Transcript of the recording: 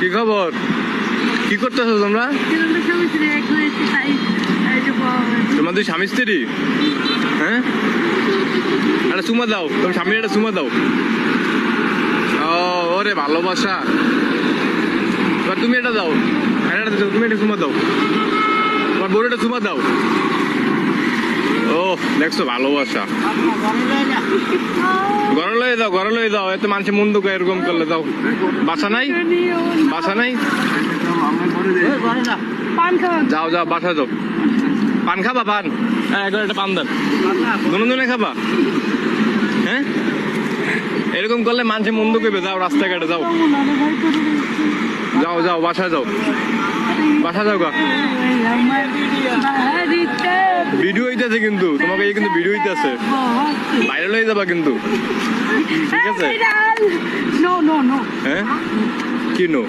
কি খবর? কি করতেছো তোমরা? তোমাদের স্বামী স্ত্রী? হ্যাঁ? একটা সুমা দাও। তোমার স্বামী একটা সুমা দাও। ও, ওরে ভালোবাসা। এবার তুমি এটা দাও। এটা তুমি এটা সুমা দাও। তোমার বোর এটা সুমা দাও। ও দেখছ, ভালোবাসা। লয়ে দাও ঘরে লয়ে দাও এত মানুষের মন দুঃখ এরকম করলে দাও বাসা নাই? বাসা নাই? যাও যাও বাসা যাও। পান খাবা পান? হ্যাঁ একবার একটা পান দেন। দুনে খাবা? হ্যাঁ? এরকম করলে মানুষের মন্দ করবে যাও রাস্তাঘাটে যাও। যাও যাও বাসায় যাও। বাসা যাও গা। ভিডিও হইতেছে কিন্তু তোমাকে এই কিন্তু ভিডিও হইতেছে। ভাইরাল হয়ে যাবা কিন্তু। ঠিক আছে? নো নো নো হ্যাঁ? কি নো